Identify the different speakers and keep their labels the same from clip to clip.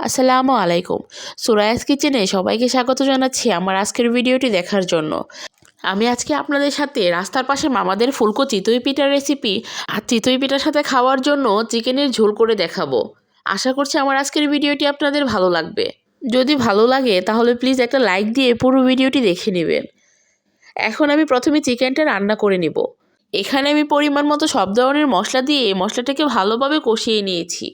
Speaker 1: আসসালামু আলাইকুম। সুরায়াস কিচেনে সবাইকে স্বাগত জানাচ্ছি আমার আজকের ভিডিওটি দেখার জন্য। আমি আজকে আপনাদের সাথে রাস্তার পাশে মামাদের ফুলকো চিতই পিঠার রেসিপি আর চিতই পিঠার সাথে খাওয়ার জন্য চিকেনের ঝোল করে দেখাবো। আশা করছি আমার আজকের ভিডিওটি আপনাদের ভালো লাগবে। যদি ভালো লাগে, তাহলে প্লিজ একটা লাইক দিয়ে পুরো ভিডিওটি দেখে নেবেন। এখন আমি প্রথমে চিকেনটা রান্না করে নেব। এখানে আমি পরিমাণ মতো সব ধরনের মশলা দিয়ে মশলাটাকে ভালোভাবে কষিয়ে নিয়েছি।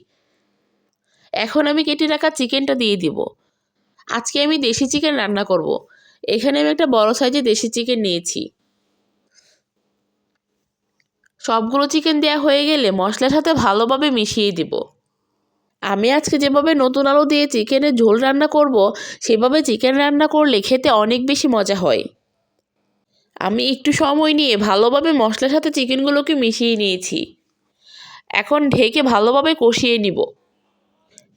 Speaker 1: এখন আমি কেটে রাখা চিকেনটা দিয়ে দিব। আজকে আমি দেশি চিকেন রান্না করব। এখানে আমি একটা বড় সাইজের দেশি চিকেন নিয়েছি। সবগুলো চিকেন দেওয়া হয়ে গেলে মশলার সাথে ভালোভাবে মিশিয়ে দিব। আমি আজকে যেভাবে নতুন আলু দিয়ে চিকেনের ঝোল রান্না করব, সেভাবে চিকেন রান্না করলে খেতে অনেক বেশি মজা হয়। আমি একটু সময় নিয়ে ভালোভাবে মশলার সাথে চিকেনগুলোকে মিশিয়ে নিয়েছি। এখন ঢেকে ভালোভাবে কষিয়ে নিব।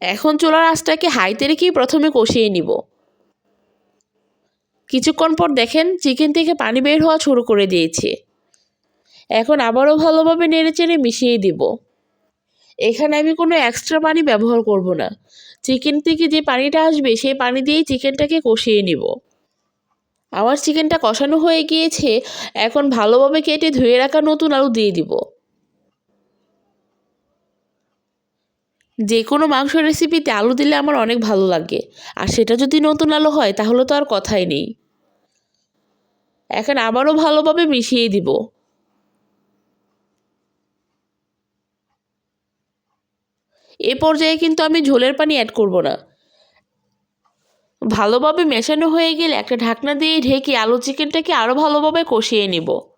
Speaker 1: এখন চুলার আঁচটাকে হাইতে রেখেই প্রথমে কষিয়ে নিব। কিছুক্ষণ পর দেখেন চিকেন থেকে পানি বের হওয়া শুরু করে দিয়েছে। এখন আবারও ভালোভাবে নেড়ে চেড়ে মিশিয়ে দিব। এখানে আমি কোনো এক্সট্রা পানি ব্যবহার করব না। চিকেন থেকে যে পানিটা আসবে, সেই পানি দিয়েই চিকেনটাকে কষিয়ে নিব। আমার চিকেনটা কষানো হয়ে গিয়েছে, এখন ভালোভাবে কেটে ধুয়ে রাখা নতুন আলু দিয়ে দিব। যে কোনো মাংস রেসিপিতে আলু দিলে আমার অনেক ভালো লাগে। আর সেটা যদি নতুন আলু হয়, তাহলে তো আর কথাই নেই। এখন আবারও ভালোভাবে মিশিয়ে দিব। এ পর্যায়ে কিন্তু আমি ঝোলের পানি অ্যাড করব না। ভালোভাবে মেশানো হয়ে গেলে একটা ঢাকনা দিয়ে ঢেকে আলু চিকেনটাকে আরও ভালোভাবে কষিয়ে নিব।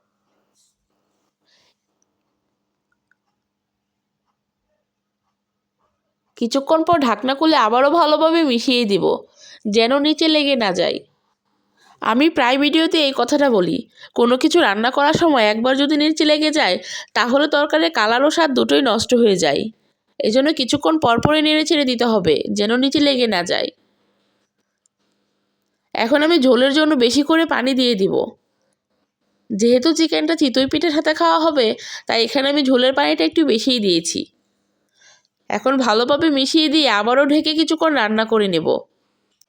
Speaker 1: কিছুক্ষণ পর ঢাকনা খুলে আবারও ভালোভাবে মিশিয়ে দিব, যেন নিচে লেগে না যায়। আমি প্রায় ভিডিওতে এই কথাটা বলি, কোনো কিছু রান্না করার সময় একবার যদি নিচে লেগে যায়, তাহলে তরকারির কালার ও স্বাদ দুটোই নষ্ট হয়ে যায়। এই জন্য কিছুক্ষণ পরপরই নেড়ে ছেড়ে দিতে হবে, যেন নিচে লেগে না যায়। এখন আমি ঝোলের জন্য বেশি করে পানি দিয়ে দিব। যেহেতু চিকেনটা চিতই পিঠের সাথে খাওয়া হবে, তাই এখানে আমি ঝোলের পানিটা একটু বেশিই দিয়েছি। এখন ভালোভাবে মিশিয়ে দিয়ে আবারও ঢেকে কিছুক্ষণ রান্না করে নেব।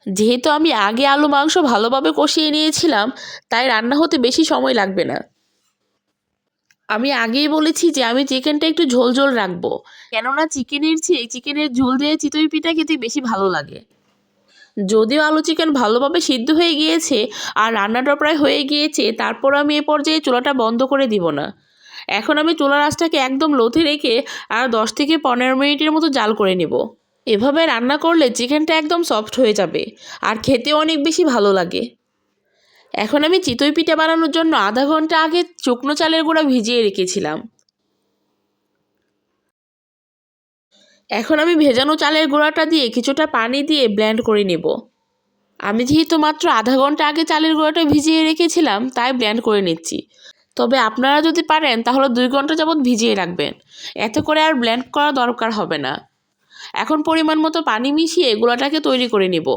Speaker 1: যেহেতু আমি আগে আলু মাংস ভালোভাবে কষিয়ে নিয়েছিলাম, তাই রান্না হতে বেশি সময় লাগবে না। আমি আগেই বলেছি যে আমি চিকেনটা একটু ঝোল ঝোল রাখব। কেননা চিকেনের চেয়ে চিকেনের ঝোল দিয়ে চিতই পিঠা খেতে বেশি ভালো লাগে। যদিও আলু চিকেন ভালোভাবে সিদ্ধ হয়ে গিয়েছে আর রান্নাটা প্রায় হয়ে গিয়েছে, তারপর আমি এ পর্যায়ে চুলাটা বন্ধ করে দিব না। এখন আমি চুলার আঁচটাকে একদম লোথে রেখে আর দশ থেকে পনেরো মিনিটের মতো জাল করে নেব। এভাবে রান্না করলে চিকেনটা একদম সফট হয়ে যাবে আর খেতে অনেক বেশি ভালো লাগে। এখন আমি চিতই পিঠা বানানোর জন্য আধা ঘণ্টা আগে শুকনো চালের গুঁড়া ভিজিয়ে রেখেছিলাম। এখন আমি ভেজানো চালের গুঁড়াটা দিয়ে কিছুটা পানি দিয়ে ব্লেন্ড করে নেব। আমি যেহেতু মাত্র আধা ঘণ্টা আগে চালের গুঁড়াটা ভিজিয়ে রেখেছিলাম, তাই ব্লেন্ড করে নিচ্ছি। তবে আপনারা যদি পারেন, তাহলে দুই ঘণ্টা যাবৎ ভিজিয়ে রাখবেন। এতে করে আর ব্লেন্ড করা দরকার হবে না। এখন পরিমাণ মতো পানি মিশিয়ে গুঁড়াটাকে তৈরি করে নেব।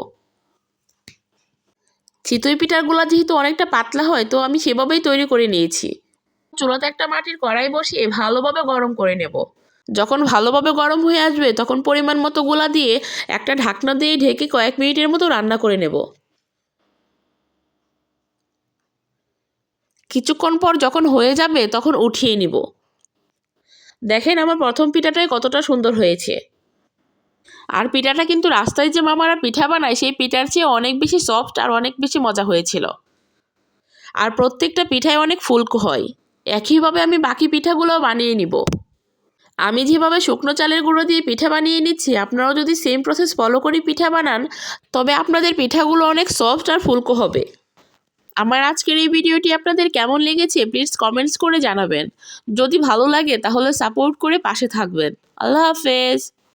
Speaker 1: চিতই পিঠারগুলা যেহেতু অনেকটা পাতলা হয়, তো আমি সেভাবেই তৈরি করে নিয়েছি। চুলাতে একটা মাটির কড়াই বসিয়ে ভালোভাবে গরম করে নেব। যখন ভালোভাবে গরম হয়ে আসবে, তখন পরিমাণ মতো গোলা দিয়ে একটা ঢাকনা দিয়ে ঢেকে কয়েক মিনিটের মতো রান্না করে নেব। কিছুক্ষণ পর যখন হয়ে যাবে, তখন উঠিয়ে নিব। দেখেন আমার প্রথম পিঠাটাই কতটা সুন্দর হয়েছে। আর পিঠাটা কিন্তু রাস্তায় যে মামারা পিঠা বানায়, সেই পিঠার চেয়ে অনেক বেশি সফট আর অনেক বেশি মজা হয়েছিল। আর প্রত্যেকটা পিঠায় অনেক ফুলকো হয়। একইভাবে আমি বাকি পিঠাগুলো বানিয়ে নিব। আমি যেভাবে শুকনো চালের গুঁড়ো দিয়ে পিঠা বানিয়ে নিচ্ছি, আপনারাও যদি সেম প্রসেস ফলো করে পিঠা বানান, তবে আপনাদের পিঠাগুলো অনেক সফট আর ফুলকো হবে। আমার আজকের এই ভিডিওটি আপনাদের কেমন লেগেছে প্লিজ কমেন্টস করে জানাবেন। যদি ভালো লাগে তাহলে সাপোর্ট করে পাশে থাকবেন। আল্লাহ হাফেজ।